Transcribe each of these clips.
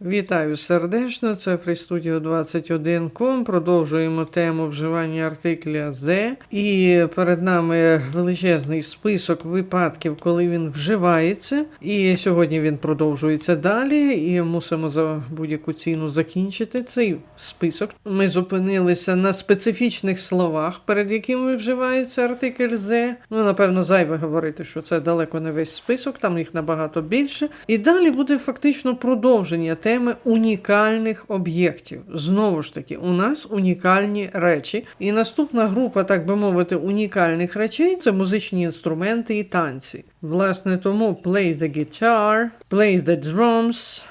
Вітаю сердечно, це FreeStudio 21.com. Продовжуємо тему вживання артикля the. І перед нами величезний список випадків, коли він вживається. І сьогодні він продовжується далі. І мусимо за будь-яку ціну закінчити цей список. Ми зупинилися на специфічних словах, перед якими вживається артикль the. Ну, напевно, зайве говорити, що це далеко не весь список, там їх набагато більше. І далі буде фактично продовження теми унікальних об'єктів. Знову ж таки, у нас унікальні речі. І наступна група, так би мовити, унікальних речей це музичні інструменти і танці. Власне, тому play the guitar, play the drums.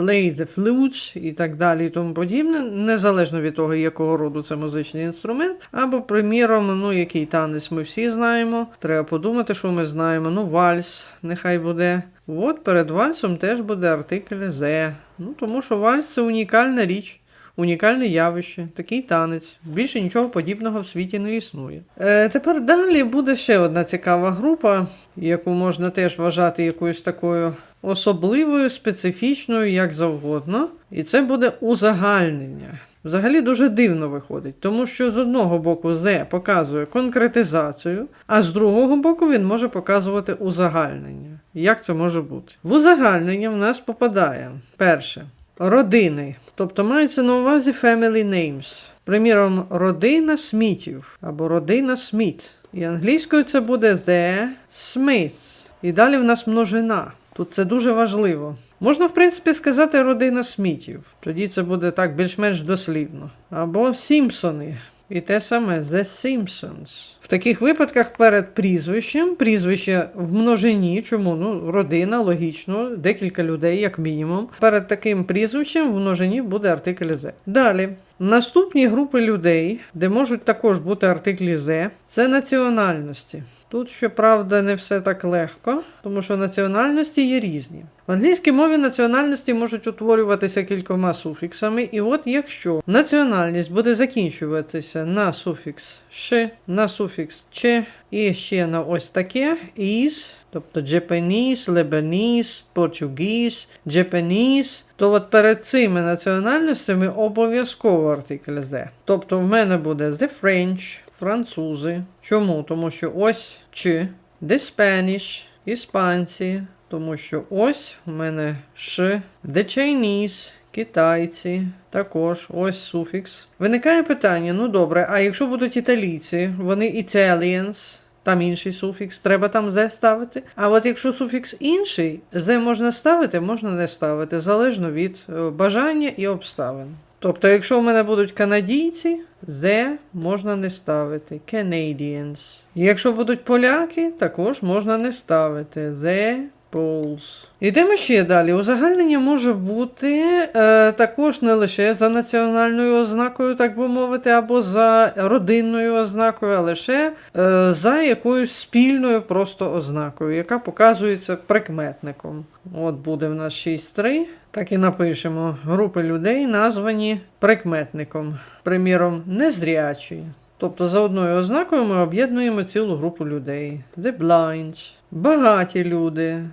Play the flutes і так далі, і тому подібне, незалежно від того, якого роду це музичний інструмент. Або, приміром, ну, який танець ми всі знаємо. Треба подумати, що ми знаємо. Ну, вальс, нехай буде. От перед вальсом теж буде артикль the. Ну, тому що вальс це унікальна річ. Унікальне явище, такий танець. Більше нічого подібного в світі не існує. Е, тепер далі буде ще одна цікава група, яку можна теж вважати якоюсь такою особливою, специфічною, як завгодно. І це буде узагальнення. Взагалі дуже дивно виходить, тому що з одного боку «the» показує конкретизацію, а з другого боку він може показувати узагальнення. Як це може бути? В узагальнення в нас попадає перше родини, тобто мається на увазі family names. Приміром, родина Смітів або родина Сміт. І англійською це буде The Smiths. І далі в нас множина. Тут це дуже важливо. Можна, в принципі, сказати родина Смітів. Тоді це буде так більш-менш дослівно. Або Сімпсони. І те саме The Simpsons. В таких випадках перед прізвищем, прізвище в множині, чому? Ну, родина, логічно, декілька людей, як мінімум. Перед таким прізвищем в множині буде артикль «the». Далі. Наступні групи людей, де можуть також бути артиклі «the», це національності. Тут, щоправда, не все так легко, тому що національності є різні. В англійській мові національності можуть утворюватися кількома суфіксами, і от якщо національність буде закінчуватися на суфікс «ш», на суфікс «ч» і ще на ось таке «із», тобто Japanese, Lebanese, Portuguese, Japanese, то от перед цими національностями обов'язково артикль «the». Тобто в мене буде «the French», французи. Чому? Тому що ось чи «the Spanish», іспанці, тому що ось у мене «ш», «the Chinese», Китайці, також ось суфікс. Виникає питання: ну добре, а якщо будуть італійці, вони Italians, там інший суфікс, треба там зе ставити. А от якщо суфікс інший, зе можна ставити, можна не ставити, залежно від е, бажання і обставин. Тобто, якщо в мене будуть канадійці, «the» можна не ставити. Canadians. І якщо будуть поляки, також можна не ставити. «The Poles. Ідемо ще далі. Узагальнення може бути е, також не лише за національною ознакою, так би мовити, або за родинною ознакою, а лише е, за якоюсь спільною просто ознакою, яка показується прикметником. От буде в нас 6.3. Так і напишемо групи людей, названі прикметником. Приміром, незрячі. Тобто за одною ознакою ми об'єднуємо цілу групу людей. The blind, багаті люди,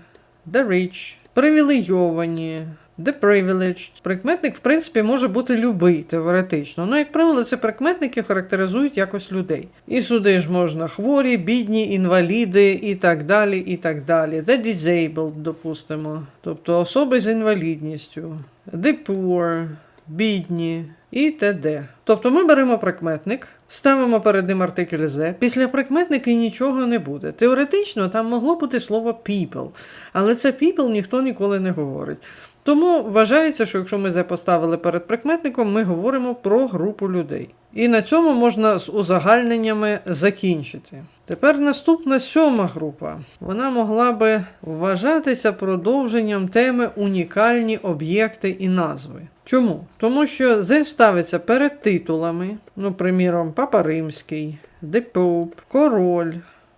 the rich, привілейовані, the privileged. Прикметник, в принципі, може бути любий теоретично. Ну, як правило, це прикметники характеризують якось людей. І сюди ж можна хворі, бідні, інваліди і так далі. і так далі. The disabled, допустимо. Тобто особи з інвалідністю. The poor, бідні і т.д. Тобто ми беремо прикметник, ставимо перед ним артикль «the», після прикметника нічого не буде. Теоретично там могло бути слово people, але це people ніхто ніколи не говорить. Тому вважається, що якщо ми «the» поставили перед прикметником, ми говоримо про групу людей. І на цьому можна з узагальненнями закінчити. Тепер наступна сьома група. Вона могла би вважатися продовженням теми унікальні об'єкти і назви. Чому? Тому що «the» ставиться перед титулами, ну, приміром, Папа Римський, The Pope, Король,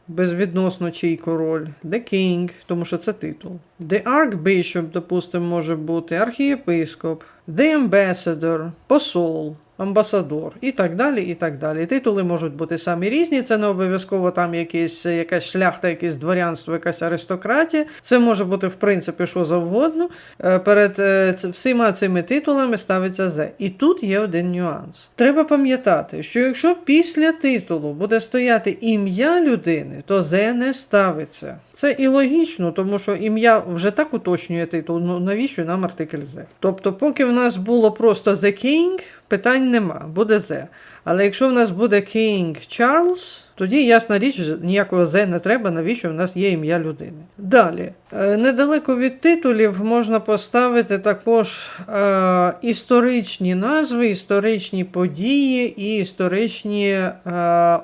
безвідносно чий король, The King, тому що це титул. The Archbishop, допустимо, може бути, архієпископ, The Ambassador, посол. Амбасадор і так далі. і так далі. Титули можуть бути самі різні. Це не обов'язково там якийсь, якась шляхта, якесь дворянство, якась аристократія. Це може бути в принципі що завгодно. Е, Перед е, всіма цими титулами ставиться «зе». І тут є один нюанс. Треба пам'ятати, що якщо після титулу буде стояти ім'я людини, то «зе» не ставиться. Це і логічно, тому що ім'я вже так уточнює титул. Ну навіщо нам артикль «зе»? Тобто, поки в нас було просто «the king», питань нема, буде «зе». Але якщо в нас буде King Charles, тоді ясна річ, ніякого «зе» не треба, навіщо в нас є ім'я людини. Далі, Е, недалеко від титулів можна поставити також е, історичні назви, історичні події і історичні е,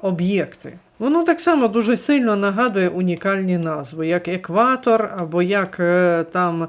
об'єкти. Воно так само дуже сильно нагадує унікальні назви, як екватор, або як е, там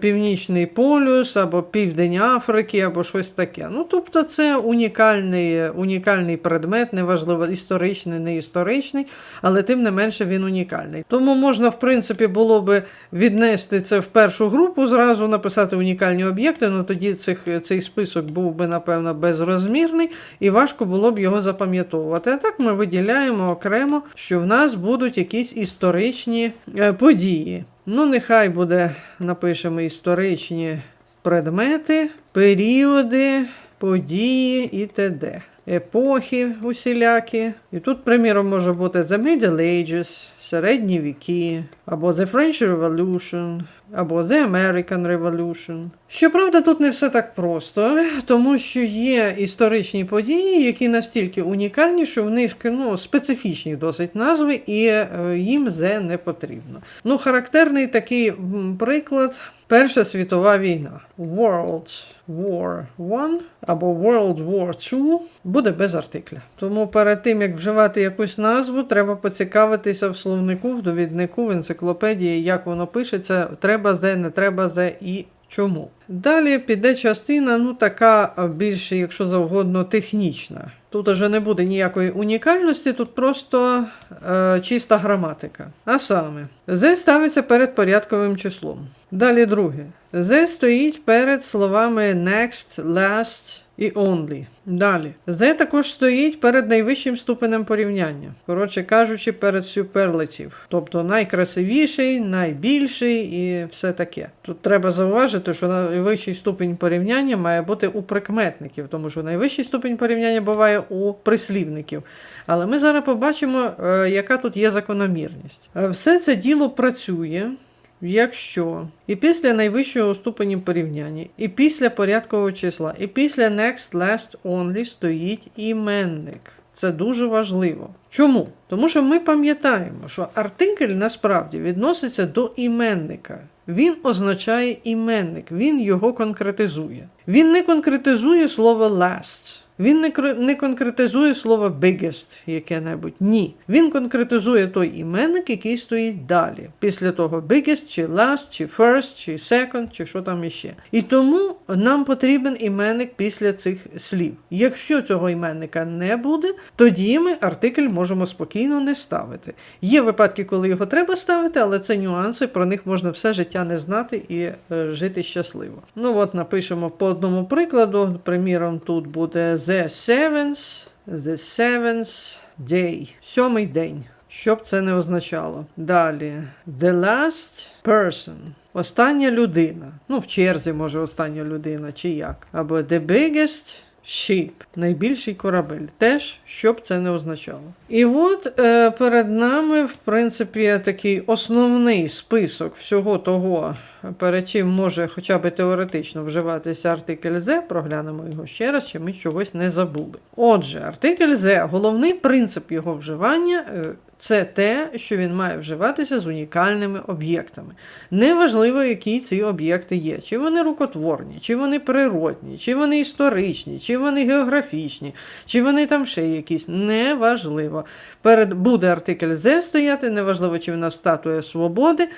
Північний полюс, або Південь Африки, або щось таке. Ну, тобто, це унікальний, унікальний предмет, неважливо, історичний, не історичний, але тим не менше він унікальний. Тому можна, в принципі, було би віднести це в першу групу, зразу написати унікальні об'єкти, ну тоді цих, цей список був би, напевно, безрозмірний, і важко було б його запам'ятовувати. А так ми виділяємо окремо, що в нас будуть якісь історичні е, події. Ну, нехай буде, напишемо історичні предмети, періоди, події і т.д. Епохи усілякі. І тут, приміром, може бути The Middle Ages, середні віки, або The French Revolution, або The American Revolution. Щоправда, тут не все так просто, тому що є історичні події, які настільки унікальні, що в них ну, специфічні досить назви, і е, їм «зе» не потрібно. Ну, характерний такий приклад Перша світова війна. World War I або World War II буде без артикля. Тому перед тим, як вживати якусь назву, треба поцікавитися в словнику, в довіднику, в енциклопедії, як воно пишеться, треба «зе», не треба «зе» і чому. Далі піде частина, ну така більш, якщо завгодно, технічна. Тут вже не буде ніякої унікальності, тут просто е, чиста граматика. А саме, «зе» ставиться перед порядковим числом. Далі друге. «Зе» стоїть перед словами next, last і only. Далі. «Зе» також стоїть перед найвищим ступенем порівняння. Коротше кажучи, перед superlative. Тобто найкрасивіший, найбільший і все таке. Тут треба зауважити, що найвищий ступінь порівняння має бути у прикметників, тому що найвищий ступінь порівняння буває у прислівників. Але ми зараз побачимо, е, яка тут є закономірність. Е, Все це діло працює. Якщо і після найвищого ступеню порівняння, і після порядкового числа, і після next, last, only стоїть іменник. Це дуже важливо. Чому? Тому що ми пам'ятаємо, що артикль насправді відноситься до іменника. Він означає іменник, він його конкретизує. Він не конкретизує слово last. Він не, не конкретизує слово biggest яке-небудь. Ні. Він конкретизує той іменник, який стоїть далі. Після того biggest, чи last, чи first, чи second, чи що там іще. І тому нам потрібен іменник після цих слів. Якщо цього іменника не буде, тоді ми артикль можемо спокійно не ставити. Є випадки, коли його треба ставити, але це нюанси, про них можна все життя не знати і е, жити щасливо. Ну от напишемо по одному прикладу. Приміром, тут буде The Seventh, The Seventh Day. Сьомий день. Що б це не означало. Далі. The last person. Остання людина. Ну, в черзі, може, остання людина, чи як. Або the biggest ship. Найбільший корабель. Теж, що б це не означало. І от е, перед нами, в принципі, такий основний список всього того, перед чим може хоча б теоретично вживатися артикль «зе», проглянемо його ще раз, чи ми чогось не забули. Отже, артикль «зе», головний принцип його вживання е, це те, що він має вживатися з унікальними об'єктами. Неважливо, які ці об'єкти є, чи вони рукотворні, чи вони природні, чи вони історичні, чи вони географічні, чи вони там ще якісь. Неважливо. Перед буде артикль «зе» стояти, неважливо, чи в нас статуя свободи.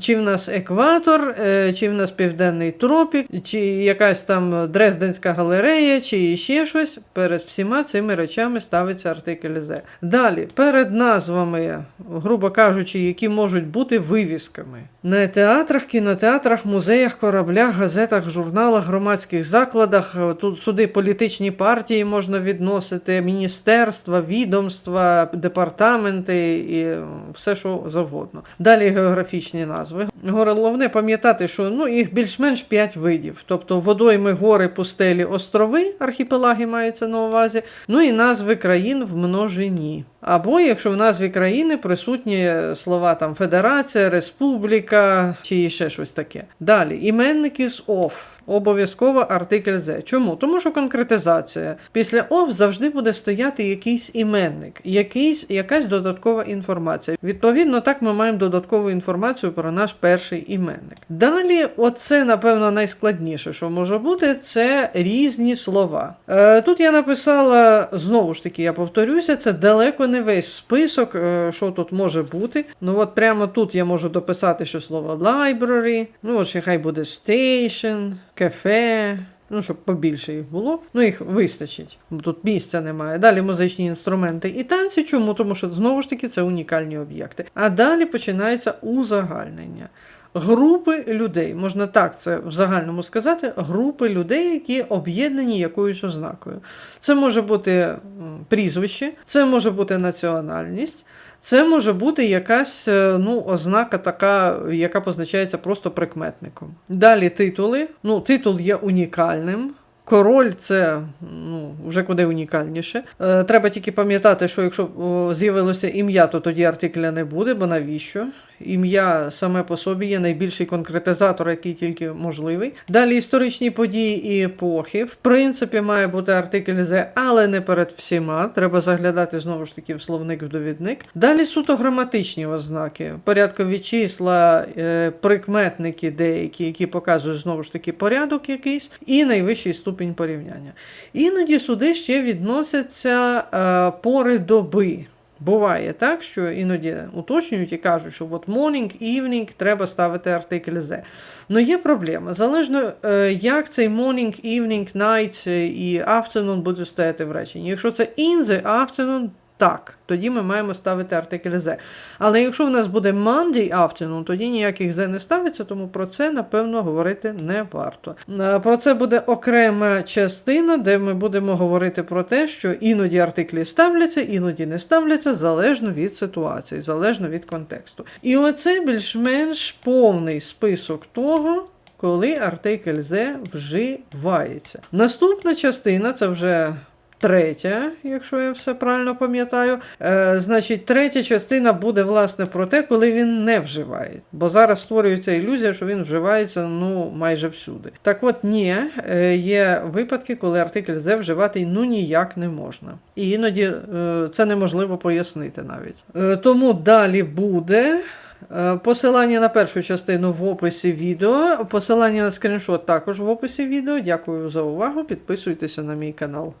Чи в нас екватор, е, чи в нас південний тропік, чи якась там Дрезденська галерея, чи ще щось. Перед всіма цими речами ставиться артикль «зе». Далі, перед назвами, грубо кажучи, які можуть бути вивісками. На театрах, кінотеатрах, музеях, кораблях, газетах, журналах, громадських закладах. Е, Тут сюди політичні партії можна відносити, міністерства, відомства, департаменти і е, все, що завгодно. Далі географічні назви. Головне пам'ятати, що ну, їх більш-менш 5 видів. Тобто водойми, гори, пустелі, острови, архіпелаги маються на увазі, ну і назви країн в множині. Або якщо в назві країни присутні слова там Федерація, Республіка чи ще щось таке. Далі іменники з ОФ. Обов'язково артикль «з». Чому? Тому що конкретизація. Після ОФ завжди буде стояти якийсь іменник, якийсь, якась додаткова інформація. Відповідно, так ми маємо додаткову інформацію про наш перший іменник. Далі, оце, напевно, найскладніше, що може бути, це різні слова. Е, тут я написала, знову ж таки, я повторюся, це далеко не весь список, е, що тут може бути. Ну от прямо тут я можу дописати, що слово library, ну от ще хай буде station, кафе. Ну, щоб побільше їх було. Ну, їх вистачить, тут місця немає. Далі музичні інструменти і танці. Чому? Тому що знову ж таки це унікальні об'єкти. А далі починається узагальнення. Групи людей, можна так це в загальному сказати, групи людей, які об'єднані якоюсь ознакою. Це може бути прізвище, це може бути національність, це може бути якась е, ну, ознака, така, яка позначається просто прикметником. Далі титули. Ну, титул є унікальним. Король це ну, вже куди унікальніше. Е, треба тільки пам'ятати, що якщо з'явилося ім'я, то тоді артикля не буде, бо навіщо? Ім'я саме по собі є найбільший конкретизатор, який тільки можливий. Далі історичні події і епохи. В принципі, має бути артикль «зе», але не перед всіма. Треба заглядати знову ж таки в словник в довідник. Далі суто граматичні ознаки, порядкові числа, е, прикметники деякі, які показують знову ж таки порядок якийсь, і найвищий ступінь порівняння. Іноді сюди ще відносяться е, пори доби. Буває так, що іноді уточнюють і кажуть, що от morning, evening треба ставити артикль «the». Ну є проблема. Залежно, е, як цей morning, evening, night е, і afternoon будуть стояти в реченні. Якщо це in the afternoon, так, тоді ми маємо ставити артикль «the». Але якщо в нас буде Monday afternoon, тоді ніяких «the» не ставиться, тому про це, напевно, говорити не варто. Е, Про це буде окрема частина, де ми будемо говорити про те, що іноді артиклі ставляться, іноді не ставляться, залежно від ситуації, залежно від контексту. І оце більш-менш повний список того. Коли артикль «the» вживається. Наступна частина це вже третя, якщо я все правильно пам'ятаю. Е, значить, третя частина буде власне про те, коли він не вживає. Бо зараз створюється ілюзія, що він вживається ну майже всюди. Так от ні, е, є випадки, коли артикль «the» вживати ну ніяк не можна. І іноді е, це неможливо пояснити навіть. Е, тому далі буде. Е, Посилання на першу частину в описі відео. Посилання на скріншот також в описі відео. Дякую за увагу. Підписуйтеся на мій канал.